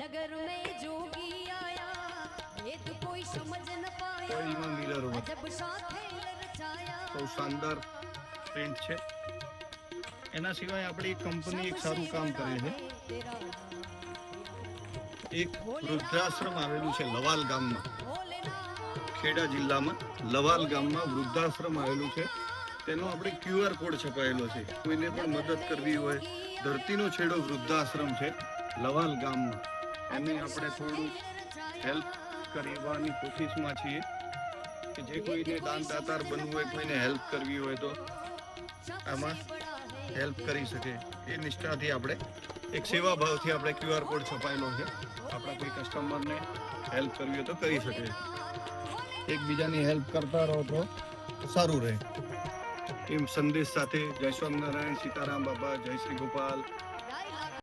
नगर में जोगी आया भेद कोई समझ न पाया કોઈમાં મિરર હોય अजब सा खेल रचाया બહુ શાનદાર પ્રિન્ટ છે એના સિવાય આપણી કંપની એક સારું કામ કરે છે तेरा એક વૃદ્ધાશ્રમ આવેલું છે લવાલ ગામમાં भोलेनाथ ખેડા જિલ્લામાં લવાલ ગામમાં વૃદ્ધાશ્રમ આવેલું છે તેનો આપણે ક્યુઆર કોડ છપાયેલો છે કોઈને પણ મદદ કરવી હોય ધરતીનો છેડો વૃદ્ધાશ્રમ છે લવાલ ગામમાં એને આપણે થોડું હેલ્પ કરવાની કોશિશમાં છીએ કે જે કોઈને દાનદાતાર બનવું હોય, કોઈને હેલ્પ કરવી હોય તો આમાં હેલ્પ કરી શકે. એ નિષ્ઠાથી આપણે એક સેવા ભાવથી આપણે ક્યુઆર કોડ છપાયેલો છે. આપણા કોઈ કસ્ટમરને હેલ્પ કરવી હોય તો કરી શકે. એકબીજાની હેલ્પ કરતા રહો તો સારું રહે. એમ સંદેશ સાથે જય સ્વામિનારાયણ, સીતારામ બાબા, જય શ્રી ગોપાલ.